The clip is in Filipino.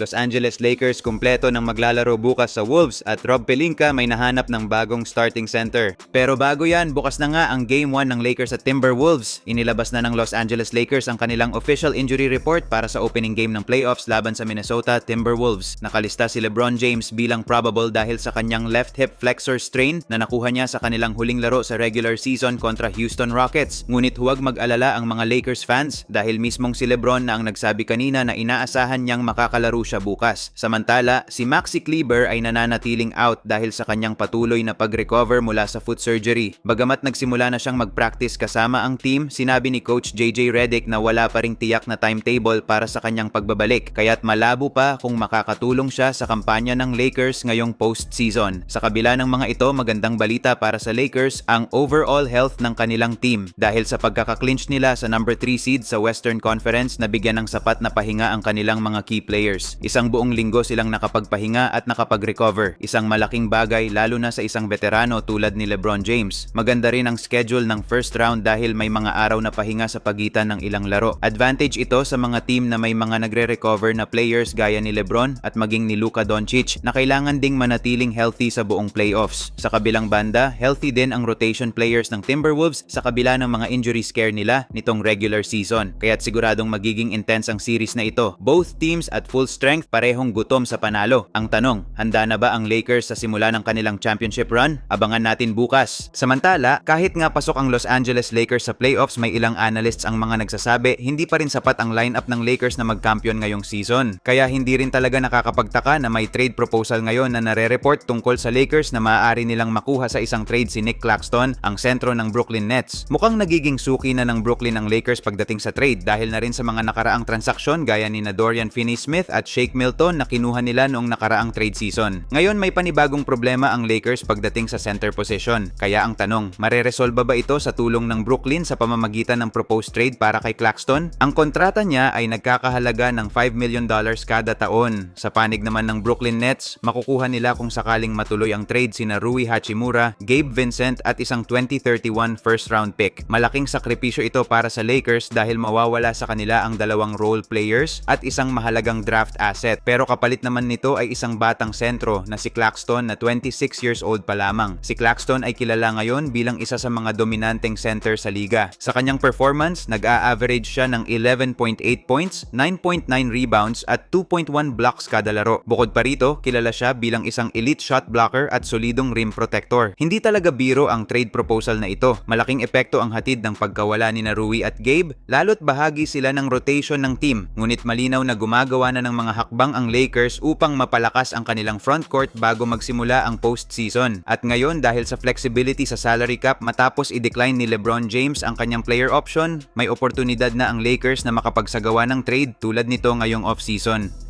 Los Angeles Lakers kumpleto ng maglalaro bukas sa Wolves at Rob Pelinka may nahanap ng bagong starting center. Pero bago yan, bukas na nga ang Game 1 ng Lakers at Timberwolves. Inilabas na ng Los Angeles Lakers ang kanilang official injury report para sa opening game ng playoffs laban sa Minnesota Timberwolves. Nakalista si LeBron James bilang probable dahil sa kanyang left hip flexor strain na nakuha niya sa kanilang huling laro sa regular season kontra Houston Rockets. Ngunit huwag mag-alala ang mga Lakers fans dahil mismong si LeBron na ang nagsabi kanina na inaasahan niyang makakalaro siya bukas. Samantala, si Maxi Kleber ay nananatiling out dahil sa kanyang patuloy na pag-recover mula sa foot surgery. Bagamat nagsimula na siyang mag-practice kasama ang team, sinabi ni Coach JJ Redick na wala pa ring tiyak na timetable para sa kanyang pagbabalik, kaya't malabo pa kung makakatulong siya sa kampanya ng Lakers ngayong postseason. Sa kabila ng mga ito, magandang balita para sa Lakers ang overall health ng kanilang team dahil sa pagkakaklinch nila sa number 3 seed sa Western Conference na bigyan ng sapat na pahinga ang kanilang mga key players. Isang buong linggo silang nakapagpahinga at nakapag-recover. Isang malaking bagay lalo na sa isang veterano tulad ni LeBron James. Maganda rin ang schedule ng first round dahil may mga araw na pahinga sa pagitan ng ilang laro. Advantage ito sa mga team na may mga nagre-recover na players gaya ni LeBron at maging ni Luka Doncic na kailangan ding manatiling healthy sa buong playoffs. Sa kabilang banda, healthy din ang rotation players ng Timberwolves sa kabila ng mga injury scare nila nitong regular season. Kaya't siguradong magiging intense ang series na ito. Both teams at full strength parehong gutom sa panalo. Ang tanong, handa na ba ang Lakers sa simula ng kanilang championship run? Abangan natin bukas. Samantala, kahit nga pasok ang Los Angeles Lakers sa playoffs, may ilang analysts ang mga nagsasabi hindi pa rin sapat ang lineup ng Lakers na magkampiyon ngayong season. Kaya hindi rin talaga nakakapagtaka na may trade proposal ngayon na nare-report tungkol sa Lakers na maaari nilang makuha sa isang trade si Nick Claxton, ang sentro ng Brooklyn Nets. Mukhang nagiging suki na ng Brooklyn ang Lakers pagdating sa trade dahil na rin sa mga nakaraang transaksyon gaya ni na Dorian Finney-Smith at Shake Milton na kinuha nila noong nakaraang trade season. Ngayon may panibagong problema ang Lakers pagdating sa center position. Kaya ang tanong, mareresolba ba ito sa tulong ng Brooklyn sa pamamagitan ng proposed trade para kay Claxton? Ang kontrata niya ay nagkakahalaga ng 5 million dollars kada taon. Sa panig naman ng Brooklyn Nets, makukuha nila kung sakaling matuloy ang trade sina Rui Hachimura, Gabe Vincent at isang 2031 first round pick. Malaking sakripisyo ito para sa Lakers dahil mawawala sa kanila ang dalawang role players at isang mahalagang draft asset. Pero kapalit naman nito ay isang batang sentro na si Claxton na 26 years old pa lamang. Si Claxton ay kilala ngayon bilang isa sa mga dominanteng center sa liga. Sa kanyang performance, nag-a-average siya ng 11.8 points, 9.9 rebounds at 2.1 blocks kada laro. Bukod pa rito, kilala siya bilang isang elite shot blocker at solidong rim protector. Hindi talaga biro ang trade proposal na ito. Malaking epekto ang hatid ng pagkawala ni Rui at Gabe, lalo't bahagi sila ng rotation ng team. Ngunit malinaw na gumagawa na ng mga hakbang ang Lakers upang mapalakas ang kanilang frontcourt bago magsimula ang postseason. At ngayon dahil sa flexibility sa salary cap matapos i-decline ni LeBron James ang kanyang player option, may oportunidad na ang Lakers na makapagsagawa ng trade tulad nito ngayong offseason.